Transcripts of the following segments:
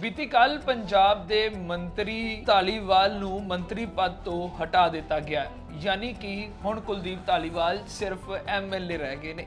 ਬੀਤੀ ਕੱਲ ਪੰਜਾਬ ਦੇ ਮੰਤਰੀ ਧਾਲੀਵਾਲ ਨੂੰ ਮੰਤਰੀ ਪਦ ਤੋਂ ਹਟਾ ਦਿੱਤਾ ਗਿਆ ਯਾਨੀ ਕਿ ਹੁਣ ਕੁਲਦੀਪ ਧਾਲੀਵਾਲ ਸਿਰਫ ਐਮਐਲਏ ਰਹਿ ਗਏ ਨੇ।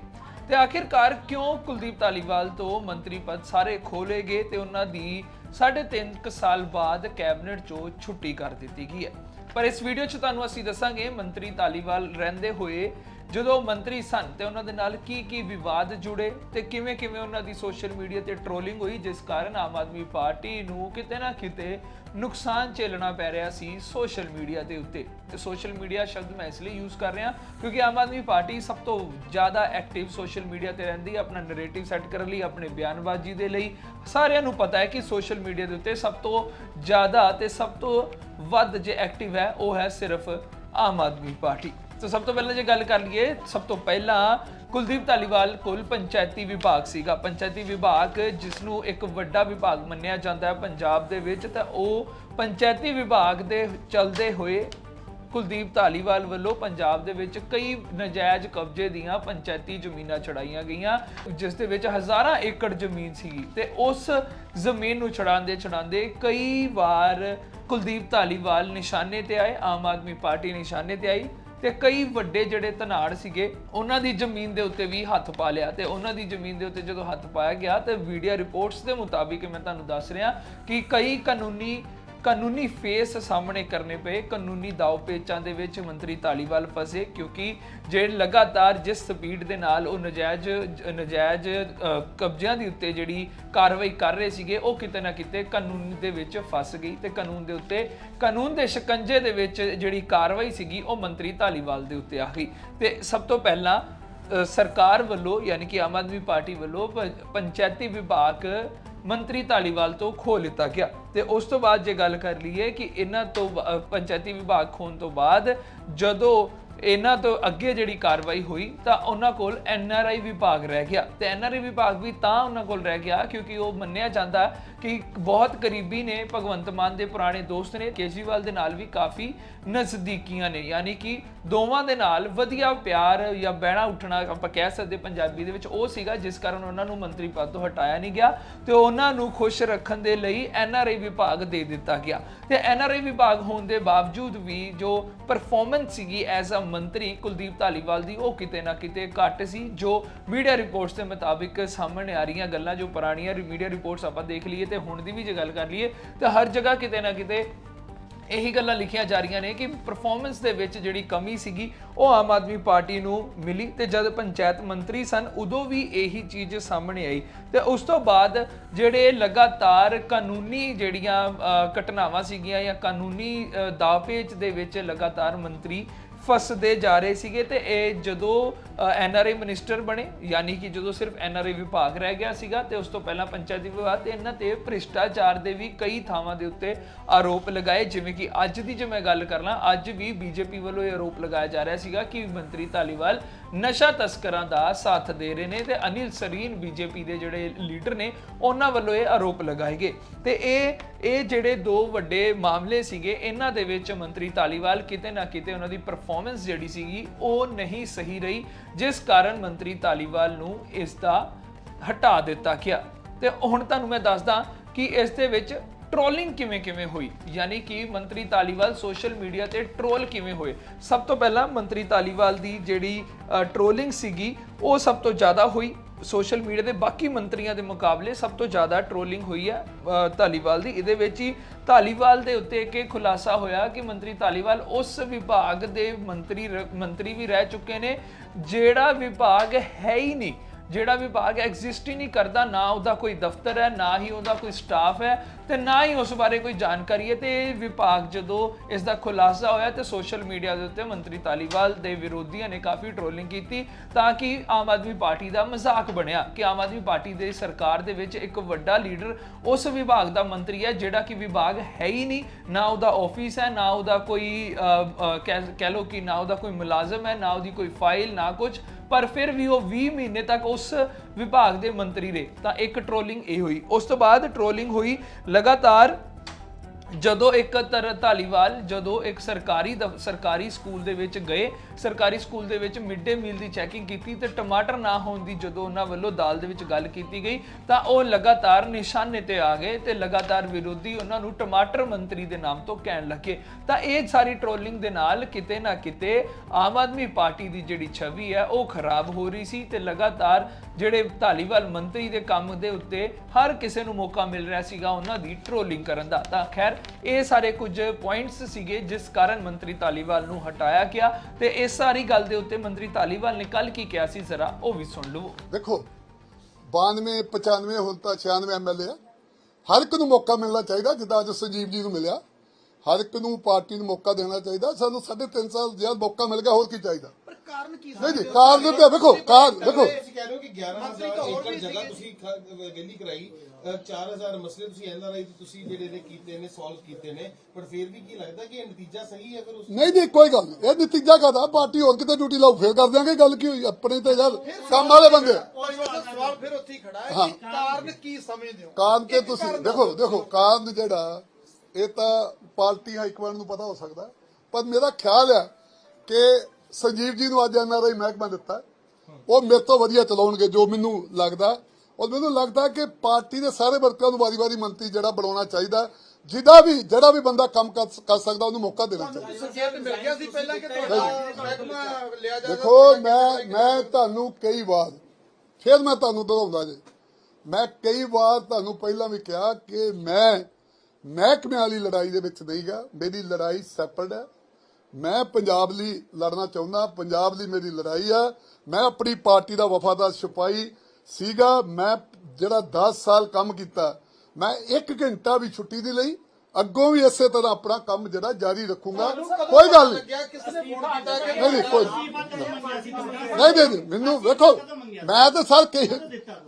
ਤੇ ਆਖਿਰਕਾਰ ਕਿਉਂ ਕੁਲਦੀਪ ਧਾਲੀਵਾਲ ਤੋਂ ਮੰਤਰੀ ਪਦ ਸਾਰੇ ਖੋਲੇ ਗਏ ਤੇ ਉਹਨਾਂ ਦੀ 3.5 ਸਾਲ ਬਾਅਦ ਕੈਬਨਿਟ ਚੋਂ ਛੁੱਟੀ ਕਰ ਦਿੱਤੀ ਗਈ ਹੈ। ਪਰ ਇਸ ਵੀਡੀਓ 'ਚ ਤੁਹਾਨੂੰ ਅਸੀਂ ਦੱਸਾਂਗੇ, ਮੰਤਰੀ ਧਾਲੀਵਾਲ ਰਹਿੰਦੇ ਹੋਏ ਜਦੋਂ ਮੰਤਰੀ ਸਨ ਤੇ ਉਹਨਾਂ ਦੇ ਨਾਲ ਕੀ ਕੀ ਵਿਵਾਦ ਜੁੜੇ ਤੇ ਕਿਵੇਂ ਕਿਵੇਂ ਉਹਨਾਂ ਦੀ ਸੋਸ਼ਲ ਮੀਡੀਆ ਤੇ ਟ੍ਰੋਲਿੰਗ ਹੋਈ, ਜਿਸ ਕਾਰਨ ਆਮ ਆਦਮੀ ਪਾਰਟੀ ਨੂੰ ਕਿਤੇ ਨਾ ਕਿਤੇ ਨੁਕਸਾਨ ਝੇਲਣਾ ਪੈ ਰਿਹਾ ਸੀ ਸੋਸ਼ਲ ਮੀਡੀਆ ਦੇ ਉੱਤੇ। ਤੇ ਸੋਸ਼ਲ ਮੀਡੀਆ ਸ਼ਬਦ ਮੈਂ ਇਸ ਲਈ ਯੂਜ਼ ਕਰ ਰਿਹਾ ਕਿਉਂਕਿ ਆਮ ਆਦਮੀ ਪਾਰਟੀ ਸਭ ਤੋਂ ਜ਼ਿਆਦਾ ਐਕਟਿਵ ਸੋਸ਼ਲ ਮੀਡੀਆ ਤੇ ਰਹਿੰਦੀ ਹੈ, ਆਪਣਾ ਨੈਰੇਟਿਵ ਸੈੱਟ ਕਰਨ ਲਈ, ਆਪਣੇ ਬਿਆਨਬਾਜ਼ੀ ਦੇ ਲਈ। ਸਾਰਿਆਂ ਨੂੰ ਪਤਾ ਹੈ ਕਿ ਸੋਸ਼ਲ ਮੀਡੀਆ ਦੇ ਉੱਤੇ ਸਭ ਤੋਂ ਜ਼ਿਆਦਾ ਤੇ ਸਭ ਤੋਂ ਵੱਧ ਜੇ ਐਕਟਿਵ ਹੈ, ਉਹ ਹੈ ਸਿਰਫ ਆਮ ਆਦਮੀ ਪਾਰਟੀ। ਤਾਂ ਸਭ ਤੋਂ ਪਹਿਲਾਂ ਜੇ ਗੱਲ ਕਰ ਲਈਏ, ਸਭ ਤੋਂ ਪਹਿਲਾਂ ਕੁਲਦੀਪ ਧਾਲੀਵਾਲ ਕੋਲ ਪੰਚਾਇਤੀ ਵਿਭਾਗ ਸੀਗਾ। ਪੰਚਾਇਤੀ ਵਿਭਾਗ ਜਿਸ ਨੂੰ ਇੱਕ ਵੱਡਾ ਵਿਭਾਗ ਮੰਨਿਆ ਜਾਂਦਾ ਹੈ ਪੰਜਾਬ ਦੇ ਵਿੱਚ, ਤਾਂ ਉਹ ਪੰਚਾਇਤੀ ਵਿਭਾਗ ਦੇ ਚਲਦੇ ਹੋਏ ਕੁਲਦੀਪ ਧਾਲੀਵਾਲ ਵੱਲੋਂ ਪੰਜਾਬ ਦੇ ਵਿੱਚ ਕਈ ਨਜਾਇਜ਼ ਕਬਜ਼ੇ ਦੀਆਂ ਪੰਚਾਇਤੀ ਜ਼ਮੀਨਾਂ ਛੜਾਈਆਂ ਗਈਆਂ, ਜਿਸ ਦੇ ਵਿੱਚ ਹਜ਼ਾਰਾਂ ਏਕੜ ਜ਼ਮੀਨ ਸੀ ਤੇ ਉਸ ਜ਼ਮੀਨ ਨੂੰ ਛੜਾਉਂਦੇ ਛੜਾਉਂਦੇ ਕਈ ਵਾਰ ਕੁਲਦੀਪ ਧਾਲੀਵਾਲ ਨਿਸ਼ਾਨੇ ਤੇ ਆਏ, ਆਮ ਆਦਮੀ ਪਾਰਟੀ ਨਿਸ਼ਾਨੇ ਤੇ ਆਈ ਤੇ ਕਈ ਵੱਡੇ ਜਿਹੜੇ ਧਨਾੜ ਸੀਗੇ, ਉਹਨਾਂ ਦੀ ਜ਼ਮੀਨ ਦੇ ਉੱਤੇ ਵੀ ਹੱਥ ਪਾ ਲਿਆ ਤੇ ਉਹਨਾਂ ਦੀ ਜ਼ਮੀਨ ਦੇ ਉੱਤੇ ਜਦੋਂ ਹੱਥ ਪਾਇਆ ਗਿਆ ਤੇ ਮੀਡੀਆ ਰਿਪੋਰਟਸ ਦੇ ਮੁਤਾਬਿਕ ਮੈਂ ਤੁਹਾਨੂੰ ਦੱਸ ਰਿਹਾ ਕਿ ਕਈ ਕਾਨੂੰਨੀ ਕਾਨੂੰਨੀ ਫੇਸ ਸਾਹਮਣੇ ਕਰਨੇ ਪਏ। ਕਾਨੂੰਨੀ ਦਾਅ ਪੇਚਾਂ ਦੇ ਵਿੱਚ ਮੰਤਰੀ ਧਾਲੀਵਾਲ ਫਸੇ ਕਿਉਂਕਿ ਜਿਹੜੇ ਲਗਾਤਾਰ ਜਿਸ ਸਪੀਡ ਦੇ ਨਾਲ ਉਹ ਨਜਾਇਜ਼ ਨਜਾਇਜ਼ ਕਬਜ਼ਿਆਂ ਦੇ ਉੱਤੇ ਜਿਹੜੀ ਕਾਰਵਾਈ ਕਰ ਰਹੇ ਸੀਗੇ, ਉਹ ਕਿਤੇ ਨਾ ਕਿਤੇ ਕਾਨੂੰਨ ਦੇ ਵਿੱਚ ਫਸ ਗਈ ਤੇ ਕਾਨੂੰਨ ਦੇ ਉੱਤੇ, ਕਾਨੂੰਨ ਦੇ ਸ਼ਿਕੰਜੇ ਦੇ ਵਿੱਚ ਜਿਹੜੀ ਕਾਰਵਾਈ ਸੀਗੀ, ਉਹ ਮੰਤਰੀ ਧਾਲੀਵਾਲ ਦੇ ਉੱਤੇ ਆ ਗਈ। ਤੇ ਸਭ ਤੋਂ ਪਹਿਲਾਂ ਸਰਕਾਰ ਵੱਲੋਂ ਯਾਨੀ ਕਿ ਆਮ ਆਦਮੀ ਪਾਰਟੀ ਵੱਲੋਂ ਪ- ਪੰਚਾਇਤੀ ਵਿਭਾਗ ਮੰਤਰੀ ਧਾਲੀਵਾਲ ਤੋਂ ਖੋ ਲਿੱਤਾ ਗਿਆ। ਤੇ ਉਸ ਤੋਂ ਬਾਅਦ ਜੇ ਗੱਲ ਕਰ ਲਈਏ ਕਿ ਇਹਨਾਂ ਤੋਂ ਪੰਚਾਇਤੀ ਵਿਭਾਗ ਖੋਣ ਤੋਂ ਬਾਅਦ ਜਦੋਂ ਇਹਨਾਂ ਤੋਂ ਅੱਗੇ ਜਿਹੜੀ ਕਾਰਵਾਈ ਹੋਈ ਤਾਂ ਉਹਨਾਂ ਕੋਲ ਐੱਨ ਆਰ ਆਈ ਵਿਭਾਗ ਰਹਿ ਗਿਆ। ਤੇ ਆਈ ਵਿਭਾਗ ਵੀ ਤਾਂ ਉਹਨਾਂ ਕੋਲ ਰਹਿ ਗਿਆ ਕਿਉਂਕਿ ਉਹ ਮੰਨਿਆ ਜਾਂਦਾ ਕਿ ਬਹੁਤ ਕਰੀਬੀ ਨੇ, ਭਗਵੰਤ ਮਾਨ ਦੇ ਪੁਰਾਣੇ ਦੋਸਤ ਨੇ, ਕੇਜਰੀਵਾਲ ਦੇ ਨਾਲ ਵੀ ਕਾਫੀ ਨਜ਼ਦੀਕੀਆਂ ਨੇ। ਯਾਨੀ ਕਿ ਦੋਵਾਂ ਦੇ ਨਾਲ ਵਧੀਆ ਪਿਆਰ ਜਾਂ ਬਹਿਣਾ ਉੱਠਣਾ ਆਪਾਂ ਕਹਿ ਸਕਦੇ ਪੰਜਾਬੀ ਦੇ ਵਿੱਚ ਉਹ ਸੀਗਾ ਜਿਸ ਕਾਰਨ ਉਹਨਾਂ ਨੂੰ ਮੰਤਰੀ ਪਦ ਤੋਂ ਹਟਾਇਆ ਨਹੀਂ ਗਿਆ ਤੇ ਉਹਨਾਂ ਨੂੰ ਖੁਸ਼ ਰੱਖਣ ਦੇ ਲਈ ਐੱਨ ਆਰ ਆਈ ਵਿਭਾਗ ਦੇ ਦਿੱਤਾ ਗਿਆ। ਤੇ ਆਈ ਵਿਭਾਗ ਹੋਣ ਦੇ ਬਾਵਜੂਦ ਵੀ ਜੋ ਪਰਫਾਰਮੈਂਸ ਸੀਗੀ ਐਜ਼ ਅ ਮੰਤਰੀ ਕੁਲਦੀਪ ਧਾਲੀਵਾਲ ਦੀ ਉਹ ਕਿਤੇ ਨਾ ਕਿਤੇ ਘੱਟ ਸੀ ਜੋ ਮੀਡੀਆ ਰਿਪੋਰਟਸ ਦੇ ਮੁਤਾਬਿਕ ਸਾਹਮਣੇ ਆ ਰਹੀਆਂ ਗੱਲਾਂ ਜੋ ਪੁਰਾਣੀਆਂ ਮੀਡੀਆ ਰਿਪੋਰਟਸ ਆਪਾਂ ਦੇਖ ਲਈਏ ਤੇ ਹੁਣ ਦੀ ਵੀ ਜੇ ਗੱਲ ਕਰ ਲਈਏ ਤਾਂ ਹਰ ਜਗ੍ਹਾ ਕਿਤੇ ਨਾ ਕਿਤੇ ਇਹੀ ਗੱਲਾਂ ਲਿਖੀਆਂ ਜਾ ਰਹੀਆਂ ਨੇ ਕਿ ਪਰਫਾਰਮੈਂਸ ਦੇ ਵਿੱਚ ਜਿਹੜੀ ਕਮੀ ਸੀਗੀ ਉਹ ਆਮ ਆਦਮੀ ਪਾਰਟੀ ਨੂੰ ਮਿਲੀ ਤੇ ਜਦ ਪੰਚਾਇਤ ਮੰਤਰੀ ਸਨ ਉਦੋਂ ਵੀ ਇਹੀ ਚੀਜ਼ ਸਾਹਮਣੇ ਆਈ। ਤੇ ਉਸ ਤੋਂ ਬਾਅਦ ਜਿਹੜੇ ਲਗਾਤਾਰ ਕਾਨੂੰਨੀ ਜਿਹੜੀਆਂ ਘਟਨਾਵਾਂ ਸੀਗੀਆਂ ਜਾਂ ਕਾਨੂੰਨੀ ਅ, ਦਾਅਪੇਚ ਦੇ ਵਿੱਚ ਲਗਾਤਾਰ ਮੰਤਰੀ ਫਸਦੇ ਜਾ ਰਹੇ ਸੀਗੇ ਤੇ ਇਹ ਜਦੋਂ ਐਨਆਰਆਈ ਮਿਨਿਸਟਰ ਬਣੇ, ਯਾਨੀ ਕਿ ਜਦੋਂ ਸਿਰਫ ਐੱਨ ਆਰ ਆਈ ਵਿਭਾਗ ਰਹਿ ਗਿਆ ਸੀਗਾ ਤੇ ਉਸ ਤੋਂ ਪਹਿਲਾਂ ਪੰਚਾਇਤੀ ਵਿਭਾਗ ਤੇ ਇਹਨਾਂ ਤੇ ਭ੍ਰਿਸ਼ਟਾਚਾਰ ਦੇ ਵੀ ਕਈ ਥਾਵਾਂ ਦੇ ਉੱਤੇ ਆਰੋਪ ਲਗਾਏ, ਜਿਵੇਂ ਕਿ ਅੱਜ ਦੀ ਜੇ ਮੈਂ ਗੱਲ ਕਰ ਲਾਂ ਅੱਜ ਵੀ ਬੀਜੇਪੀ ਵੱਲੋਂ ਇਹ ਆਰੋਪ ਲਗਾਇਆ ਜਾ ਰਿਹਾ ਸੀਗਾ ਕਿ ਮੰਤਰੀ ਧਾਲੀਵਾਲ ਨਸ਼ਾ ਤਸਕਰਾਂ ਦਾ ਸਾਥ ਦੇ ਰਹੇ ਨੇ ਤੇ ਅਨਿਲ ਸਰੀਨ ਬੀਜੇਪੀ ਦੇ ਜਿਹੜੇ ਲੀਡਰ ਨੇ, ਉਹਨਾਂ ਵੱਲੋਂ ਇਹ ਆਰੋਪ ਲਗਾਏ ਗਏ। ਤੇ ਇਹ ਇਹ ਜਿਹੜੇ ਦੋ ਵੱਡੇ ਮਾਮਲੇ ਸੀਗੇ, ਇਹਨਾਂ ਦੇ ਵਿੱਚ ਮੰਤਰੀ ਧਾਲੀਵਾਲ ਕਿਤੇ ਨਾ ਕਿਤੇ ਉਹਨਾਂ ਦੀ ਪਰਫਾਰਮੈਂਸ ਜਿਹੜੀ ਸੀਗੀ, ਉਹ ਨਹੀਂ ਸਹੀ ਰਹੀ, ਜਿਸ ਕਾਰਨ ਮੰਤਰੀ ਤਾਲੀਵਾਲ ਨੂੰ ਇਸ ਦਾ ਹਟਾ ਦਿੱਤਾ ਗਿਆ। ਤੇ ਹੁਣ ਤੁਹਾਨੂੰ ਮੈਂ ਦੱਸਦਾ ਕਿ ਇਸ ਦੇ ਵਿੱਚ ਟ੍ਰੋਲਿੰਗ ਕਿਵੇਂ ਕਿਵੇਂ ਹੋਈ, ਯਾਨੀ ਕਿ ਮੰਤਰੀ ਤਾਲੀਵਾਲ ਸੋਸ਼ਲ ਮੀਡੀਆ ਤੇ ਟ੍ਰੋਲ ਕਿਵੇਂ ਹੋਏ। ਸਭ ਤੋਂ ਪਹਿਲਾਂ ਮੰਤਰੀ ਤਾਲੀਵਾਲ ਦੀ ਜਿਹੜੀ ਟ੍ਰੋਲਿੰਗ ਸੀਗੀ, ਉਹ ਸਭ ਤੋਂ ਜ਼ਿਆਦਾ ਹੋਈ। ਸੋਸ਼ਲ ਮੀਡੀਆ ਦੇ ਬਾਕੀ ਮੰਤਰੀਆਂ ਦੇ ਮੁਕਾਬਲੇ ਸਭ ਤੋਂ ਜ਼ਿਆਦਾ ਟ੍ਰੋਲਿੰਗ ਹੋਈ ਹੈ ਧਾਲੀਵਾਲ ਦੀ। ਇਹਦੇ ਵਿੱਚ ਹੀ ਧਾਲੀਵਾਲ ਦੇ ਉੱਤੇ ਕਿ ਖੁਲਾਸਾ ਹੋਇਆ ਕਿ ਮੰਤਰੀ ਧਾਲੀਵਾਲ ਉਸ ਵਿਭਾਗ ਦੇ ਮੰਤਰੀ ਰ- ਮੰਤਰੀ ਵੀ ਰਹਿ ਚੁੱਕੇ ਨੇ, ਜਿਹੜਾ ਵਿਭਾਗ ਹੈ ਹੀ ਨਹੀਂ। ਜਿਹੜਾ ਵਿਭਾਗ ਐਗਜ਼ਿਸਟ ਹੀ ਨਹੀਂ ਕਰਦਾ, ਨਾ ਉਹਦਾ ਕੋਈ ਦਫ਼ਤਰ ਹੈ, ਨਾ ਹੀ ਉਹਦਾ ਕੋਈ ਸਟਾਫ ਹੈ ਤੇ ਨਾ ਹੀ ਉਸ ਬਾਰੇ ਕੋਈ ਜਾਣਕਾਰੀ ਹੈ। ਤੇ ਇਹ ਵਿਭਾਗ ਜਦੋਂ ਇਸ ਦਾ ਖੁਲਾਸਾ ਹੋਇਆ ਤੇ ਸੋਸ਼ਲ ਮੀਡੀਆ ਦੇ ਉੱਤੇ ਮੰਤਰੀ ਤਾਲੀਵਾਲ ਦੇ ਵਿਰੋਧੀਆਂ ਨੇ ਕਾਫੀ ਟ੍ਰੋਲਿੰਗ ਕੀਤੀ ਤਾਂ ਕਿ ਆਮ ਆਦਮੀ ਪਾਰਟੀ ਦਾ ਮਜ਼ਾਕ ਬਣਿਆ ਕਿ ਆਮ ਆਦਮੀ ਪਾਰਟੀ ਦੇ ਸਰਕਾਰ ਦੇ ਵਿੱਚ ਇੱਕ ਵੱਡਾ ਲੀਡਰ ਉਸ ਵਿਭਾਗ ਦਾ ਮੰਤਰੀ ਹੈ ਜਿਹੜਾ ਕਿ ਵਿਭਾਗ ਹੈ ਹੀ ਨਹੀਂ। ਨਾ ਉਹਦਾ ਆਫਿਸ ਹੈ, ਨਾ ਉਹਦਾ ਕੋਈ ਕਹਿ ਕਹਿ ਲਓ ਕਿ ਨਾ ਉਹਦਾ ਕੋਈ ਮੁਲਾਜ਼ਮ ਹੈ, ਨਾ ਉਹਦੀ ਕੋਈ ਫਾਈਲ ਨਾ ਕੁਝ ਪਰ ਫਿਰ ਵੀ ਉਹ 20 ਮਹੀਨੇ ਤੱਕ ਉਸ ਵਿਭਾਗ ਦੇ ਮੰਤਰੀ ਰਹੇ। ਤਾਂ ਇੱਕ ਟ੍ਰੋਲਿੰਗ ਇਹ ਹੋਈ। ਉਸ ਤੋਂ ਬਾਅਦ ਟ੍ਰੋਲਿੰਗ ਹੋਈ। ਲਗਾਤਾਰ ਜਦੋਂ ਇੱਕ ਤਰ ਧਾਲੀਵਾਲ, ਜਦੋਂ ਇੱਕ ਸਰਕਾਰੀ ਦਫ- ਸਰਕਾਰੀ ਸਕੂਲ ਦੇ ਵਿੱਚ ਗਏ, ਸਰਕਾਰੀ ਸਕੂਲ ਦੇ ਵਿੱਚ ਮਿਡ ਡੇ ਮੀਲ ਦੀ ਚੈਕਿੰਗ ਕੀਤੀ ਤੇ ਟਮਾਟਰ ਨਾ ਹੋਣ ਦੀ ਜਦੋਂ ਉਹਨਾਂ ਵੱਲੋਂ ਦਾਲ ਦੇ ਵਿੱਚ ਗੱਲ ਕੀਤੀ ਗਈ, ਤਾਂ ਉਹ ਲਗਾਤਾਰ ਨਿਸ਼ਾਨੇ ਤੇ ਆ ਗਏ ਤੇ ਲਗਾਤਾਰ ਵਿਰੋਧੀ ਉਹਨਾਂ ਨੂੰ ਟਮਾਟਰ ਮੰਤਰੀ ਦੇ ਨਾਮ ਤੋਂ ਕਹਿਣ ਲੱਗੇ। ਤਾਂ ਇਹ ਸਾਰੀ ਟ੍ਰੋਲਿੰਗ ਦੇ ਨਾਲ ਕਿਤੇ ਨਾ ਕਿਤੇ ਆਮ ਆਦਮੀ ਪਾਰਟੀ ਦੀ ਜਿਹੜੀ ਛਵੀ ਹੈ, ਉਹ ਖਰਾਬ ਹੋ ਰਹੀ ਸੀ ਤੇ ਲਗਾਤਾਰ ਜਿਹੜੇ ਧਾਲੀਵਾਲ ਮੰਤਰੀ ਦੇ ਕੰਮ ਦੇ ਉੱਤੇ ਹਰ ਕਿਸੇ ਨੂੰ ਮੌਕਾ ਮਿਲ ਰਿਹਾ ਸੀਗਾ ਉਹਨਾਂ ਦੀ ਟ੍ਰੋਲਿੰਗ ਕਰਨ ਦਾ। ਤਾਂ ਖੈਰ, ਇਹ ਸਾਰੇ ਕੁਝ ਪੁਆਇੰਟਸ ਸੀਗੇ ਜਿਸ ਕਾਰਨ ਮੰਤਰੀ ਧਾਲੀਵਾਲ ਨੂੰ ਹਟਾਇਆ ਗਿਆ ਤੇ ਇਸ ਸਾਰੀ ਗੱਲ ਦੇ ਉੱਤੇ ਮੰਤਰੀ ਧਾਲੀਵਾਲ ਨੇ ਕੱਲ ਕੀ ਕਿਹਾ ਸੀ ਜ਼ਰਾ ਉਹ ਵੀ ਸੁਣ ਲਵੋ। ਦੇਖੋ 92 95 ਹੁਣ ਤਾਂ 96 ਐਮਐਲਏ ਹਰ ਇੱਕ ਨੂੰ ਮੌਕਾ ਮਿਲਣਾ ਚਾਹੀਦਾ ਜਿੱਦਾਂ ਅੱਜ ਸੰਜੀਵ ਜੀ ਨੂੰ ਮਿਲਿਆ। ਹਰ ਇੱਕ ਨੂੰ ਪਾਰਟੀ ਨੂੰ ਮੌਕਾ ਦੇਣਾ ਚਾਹੀਦਾ ਸਾਨੂੰ 3.5 ਸਾਲ ਜ਼ਿਆਦਾ ਮੌਕਾ ਮਿਲ ਗਿਆ ਹੋਰ ਕੀ ਚਾਹੀਦਾ? ਪਰ ਕਾਰਨ ਕੀ ਨਹੀਂ ਜੀ ਕਾਰਨ ਤੇ ਵੇਖੋ ਕਾਰਨ ਦੇਖੋ। ਤੁਸੀਂ ਕਹਿ ਰਹੇ ਹੋ ਕਿ 11000 ਏਕੜ ਜਗ੍ਹਾ ਤੁਸੀਂ ਵਿਹਲੀ ਕਰਾਈ ਅ, 4000 ਮਸਲੇ ਤੁਸੀਂ ਐਨਆਰਆਈ ਤੁਸੀਂ ਜਿਹੜੇ ਨੇ ਕੀਤੇ ਨੇ ਸੋਲਵ ਕੀਤੇ ਨੇ ਪਰ ਫਿਰ ਵੀ ਕੀ ਲੱਗਦਾ ਕਿ ਇਹ ਨਤੀਜਾ ਸਹੀ ਹੈ ਫਿਰ ਉਸ ਨਹੀਂ ਨਹੀਂ ਕੋਈ ਗੱਲ ਨਹੀਂ। ਇਹ ਨਤੀਜਾ ਕਾਦਾ ਪਾਰਟੀ ਹੋਰ ਕਿਤੇ ਡਿਊਟੀ ਲਾਓ ਫੇਰ ਕਰ ਦਿਆਂਗੇ ਗੱਲ ਕੀ ਹੋਈ? ਆਪਣੇ ਤੇ ਯਾਰ ਕੰਮ ਵਾਲੇ ਬੰਦੇ। ਸਵਾਲ ਫਿਰ ਉੱਥੇ ਹੀ ਖੜਾ ਹੈ ਕਾਰਨ ਕੀ ਸਮਝਦੇ ਹੋ? ਕਾਰਨ ਤੇ ਇੱਕ ਤੁਸੀਂ ਦੇਖੋ। ਦੇਖੋ ਕਾਰਨ ਜਿਹੜਾ ਇਹ ਤਾਂ ਪਾਰਟੀ ਹਾਈਕਮਾਂਡ ਨੂੰ ਪਤਾ ਹੋ ਸਕਦਾ ਪਰ ਮੇਰਾ ਖਿਆਲ ਹੈ ਕਿ ਸੰਜੀਵ ਜੀ ਨੂੰ ਅੱਜ ਐਨਆਰਆਈ ਮਹਿਕਮਾ ਦਿੱਤਾ ਉਹ ਮੇਰੇ ਤੋਂ ਵਧੀਆ ਚਲਾਉਣਗੇ ਜੋ ਮੈਨੂੰ ਲੱਗਦਾ ਔਰ ਮੈਨੂੰ ਲੱਗਦਾ ਕਿ ਪਾਰਟੀ ਦੇ ਸਾਰੇ ਵਰਕਰਾਂ ਨੂੰ ਵਾਰੀ-ਵਾਰੀ ਮੰਤਰੀ ਜਿਹੜਾ ਬਣਾਉਣਾ ਚਾਹੀਦਾ ਜਿਹਦਾ ਵੀ ਜਿਹੜਾ ਵੀ ਬੰਦਾ ਕੰਮ ਕਰ ਸਕਦਾ ਉਹਨੂੰ ਮੌਕਾ ਦੇਣਾ ਚਾਹੀਦਾ। ਦੇਖੋ ਮੈਂ ਮੈਂ ਤੁਹਾਨੂੰ ਕਈ ਵਾਰ ਫਿਰ ਮੈਂ ਤੁਹਾਨੂੰ ਦੁਹਰਾਉਂਦਾ ਜੀ। ਮੈਂ ਕਈ ਵਾਰ ਤੁਹਾਨੂੰ ਪਹਿਲਾਂ ਵੀ ਕਿਹਾ ਕਿ ਮੈਂ ਮਹਿਕਮੇ ਵਾਲੀ ਲੜਾਈ ਦੇ ਵਿੱਚ ਨਹੀਂ ਗਾ ਮੇਰੀ ਲੜਾਈ ਸੈਪਰੇਟ ਹੈ। ਮੈਂ ਪੰਜਾਬ ਲਈ ਲੜਨਾ ਚਾਹੁੰਦਾ, ਪੰਜਾਬ ਲਈ ਮੇਰੀ ਲੜਾਈ ਆ। ਮੈਂ ਆਪਣੀ ਪਾਰਟੀ ਦਾ ਵਫਾਦਾਰ ਸਿਪਾਹੀ ਸੀਗਾ। ਮੈਂ ਜਿਹੜਾ 10 ਸਾਲ ਕੰਮ ਕੀਤਾ, ਮੈਂ 1 ਘੰਟਾ ਵੀ ਛੁੱਟੀ ਨਹੀਂ ਲਈ। ਅੱਗੋਂ ਵੀ ਇਸੇ ਤਰ੍ਹਾਂ ਆਪਣਾ ਕੰਮ ਜਿਹੜਾ ਜਾਰੀ ਰੱਖੂੰਗਾ। ਕੋਈ ਗੱਲ ਨਹੀਂ। ਲੱਗਿਆ ਕਿਸ ਨੇ ਫੋਨ ਕੀਤਾ ਕਿ ਨਹੀਂ ਨਹੀਂ ਕੋਈ ਨਹੀਂ। ਨਹੀਂ ਨਹੀਂ ਮੈਨੂੰ ਵੇਖੋ ਮੈਂ ਤਾਂ ਸਰ ਕਈ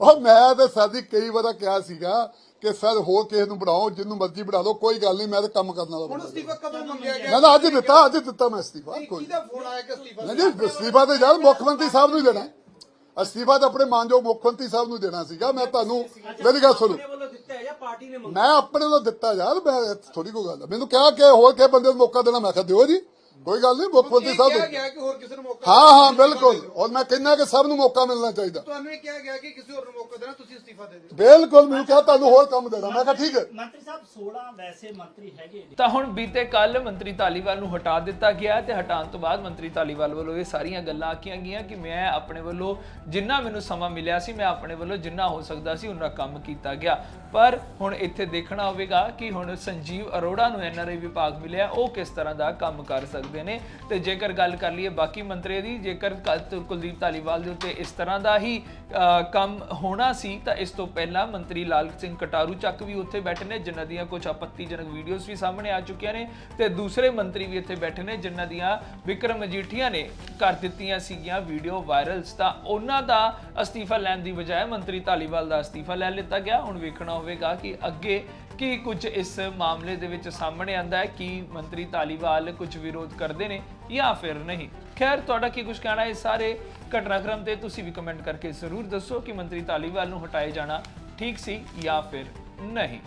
ਉਹ ਮੈਂ ਤਾਂ ਸਾਡੀ ਕਈ ਵਾਰ ਕਿਹਾ ਸੀਗਾ ਕਿ ਸਰ ਹੋਰ ਕਿਸੇ ਨੂੰ ਬਣਾਓ ਜਿੰਨੂੰ ਮਰਜ਼ੀ ਬਣਾ ਲਓ ਕੋਈ ਗੱਲ ਨਹੀਂ ਮੈਂ ਤਾਂ ਕੰਮ ਕਰਨ ਵਾਲਾ ਹੁਣ ਬੰਦਾ। ਅਸਤੀਫਾ ਕਦੋਂ ਮੰਗਿਆ ਗਿਆ? ਮੈਂ ਤਾਂ ਅੱਜ ਦਿੱਤਾ ਅੱਜ ਦਿੱਤਾ ਮੈਂ ਅਸਤੀਫਾ ਕੋਈ ਕਿਹਦਾ ਫੋਨ ਆਇਆ ਕਿ ਅਸਤੀਫਾ ਨਹੀਂ ਜੀ ਅਸਤੀਫਾ ਤੇ ਯਾਰ ਮੁੱਖ ਮੰਤਰੀ ਸਾਹਿਬ ਨੂੰ ਹੀ ਦੇਣਾ। ਅਸਤੀਫਾ ਤਾਂ ਆਪਣੇ ਮਾਨਯੋਗ ਮੁੱਖ ਮੰਤਰੀ ਸਾਹਿਬ ਨੂੰ ਦੇਣਾ ਸੀਗਾ ਮੈਂ ਤੁਹਾਨੂੰ ਮੇਰੀ ਗੱਲ ਸੁਣੋ। ਪਾਰਟੀ ਨੇ ਮੈਂ ਆਪਣੇ ਵੱਲੋਂ ਦਿੱਤਾ ਯਾਰ, ਮੈਂ ਥੋੜੀ ਕੋਈ ਗੱਲ ਆ। ਮੈਨੂੰ ਕਿਹਾ ਕਿ ਹੋਰ ਕਿਸੇ ਬੰਦੇ ਨੂੰ ਮੌਕਾ ਦੇਣਾ, ਮੈਂ ਕਿਹਾ ਦਿਓ ਜੀ ਕੋਈ ਗੱਲ ਨਹੀਂ ਮੁੱਖ ਮੰਤਰੀ ਸਾਹਿਬ ਕਿਹਾ ਨੂੰ- ਗਿਆ ਕਿ ਹੋਰ ਕਿਸੇ ਨੂੰ ਮੌਕਾ ਹਾਂ ਹਾਂ ਬਿਲਕੁਲ। ਔਰ ਮੈਂ ਕਹਿੰਦਾ ਕਿ ਸਭ ਨੂੰ ਮੌਕਾ ਮਿਲਣਾ ਚਾਹੀਦਾ। ਤੁਹਾਨੂੰ ਇਹ ਕਿਹਾ ਗਿਆ ਕਿ ਕਿਸੇ ਹੋਰ ਨੂੰ ਮੌਕਾ ਦੇਣਾ ਤੁਸੀਂ ਅਸਤੀਫਾ ਦੇ ਦਿਓ। ਬਿਲਕੁਲ ਮੈਨੂੰ ਕਿਹਾ ਤੁਹਾਨੂੰ ਹੋਰ ਕੰਮ ਦੇਣਾ। ਮੈਂ ਕਿਹਾ ਠੀਕ ਹੈ। ਮੰਤਰੀ ਸਾਹਿਬ 16 ਵੈਸੇ ਮੰਤਰੀ ਹੈਗੇ ਨੇ। ਤਾਂ ਹੁਣ ਬੀਤੇ ਕੱਲ ਮੰਤਰੀ ਧਾਲੀਵਾਲ ਨੂੰ ਹਟਾ ਦਿੱਤਾ ਗਿਆ ਤੇ ਹਟਾਉਣ ਤੋਂ ਬਾਅਦ ਮੰਤਰੀ ਧਾਲੀਵਾਲ ਵੱਲੋਂ ਇਹ ਸਾਰੀਆਂ ਗੱਲਾਂ ਆਖੀਆਂ ਗਈਆਂ ਕਿ ਮੈਂ ਆਪਣੇ ਵੱਲੋਂ ਜਿੰਨਾ ਮੈਨੂੰ ਸਮਾਂ ਮਿਲਿਆ ਸੀ ਮੈਂ ਆਪਣੇ ਵੱਲੋਂ ਜਿੰਨਾ ਹੋ ਸਕਦਾ ਸੀ ਉਹਨਾਂ ਕੰਮ ਕੀਤਾ ਗਿਆ। ਪਰ ਹੁਣ ਇੱਥੇ ਦੇਖਣਾ ਹੋਵੇਗਾ ਕਿ ਹੁਣ ਸੰਜੀਵ ਅਰੋੜਾ ਨੂੰ ਐਨਆਰਆਈ ਵਿਭਾਗ ਮਿਲਿਆ ਉਹ ਕਿਸ ਤਰ੍ਹਾਂ ਦਾ ਕੰਮ ਕਰ ਸਕਦੇ ਨੇ। ਤੇ ਜੇਕਰ ਗੱਲ ਕਰ ਲਈਏ ਬਾਕੀ ਮੰਤਰੀ ਦੀ, ਜੇਕਰ ਕੁਲਦੀਪ ਧਾਲੀਵਾਲ ਦੇ ਉੱਤੇ ਇਸ ਤਰ੍ਹਾਂ ਦਾ ਹੀ ਕੰਮ ਹੋਣਾ ਸੀ, ਤਾਂ ਇਸ ਤੋਂ ਪਹਿਲਾਂ ਮੰਤਰੀ ਲਾਲ ਸਿੰਘ ਕਟਾਰੂ ਚੱਕ ਵੀ ਉੱਥੇ ਬੈਠੇ ਨੇ, ਜਿਨ੍ਹਾਂ ਦੀਆਂ ਕੁਝ ਆਪੱਤੀਜਨਕ ਵੀਡੀਓਜ਼ ਵੀ ਸਾਹਮਣੇ ਆ ਚੁੱਕੀਆਂ ਨੇ। ਤੇ ਦੂਸਰੇ ਮੰਤਰੀ ਵੀ ਇੱਥੇ ਬੈਠੇ ਨੇ, ਜਿਨ੍ਹਾਂ ਦੀਆਂ ਵਿਕਰਮ ਮਜੀਠੀਆ ਨੇ ਕਰ ਦਿੱਤੀਆਂ ਸੀਗੀਆਂ ਵੀਡੀਓ ਵਾਇਰਲਸ ਤਾਂ ਉਹਨਾਂ ਦਾ ਅਸਤੀਫਾ ਲੈਣ ਦੀ ਬਜਾਏ ਮੰਤਰੀ ਧਾਲੀਵਾਲ ਦਾ ਅਸਤੀਫਾ ਲੈ ਲਿੱਤਾ ਗਿਆ। ਹੁਣ ਵੇਖਣਾ ਹੋਵੇਗਾ ਕਿ ਅੱਗੇ ਕੀ ਕੁਝ ਇਸ ਮਾਮਲੇ ਦੇ ਵਿੱਚ ਸਾਹਮਣੇ ਆਂਦਾ ਹੈ? ਕਿ ਮੰਤਰੀ ਧਾਲੀਵਾਲ ਕੁਝ ਵਿਰੋਧ ਕਰਦੇ ਨੇ ਜਾਂ ਫਿਰ ਨਹੀਂ? ਖੈਰ, ਤੁਹਾਡਾ ਕੀ ਕੁਝ ਕਹਿਣਾ ਹੈ? ਸਾਰੇ ਘਟਨਾਕ੍ਰਮ ਤੇ ਤੁਸੀਂ ਵੀ ਕਮੈਂਟ ਕਰਕੇ ਜ਼ਰੂਰ ਦੱਸੋ ਕਿ ਮੰਤਰੀ ਧਾਲੀਵਾਲ ਨੂੰ ਹਟਾਏ ਜਾਣਾ ਠੀਕ ਸੀ ਜਾਂ ਫਿਰ ਨਹੀਂ।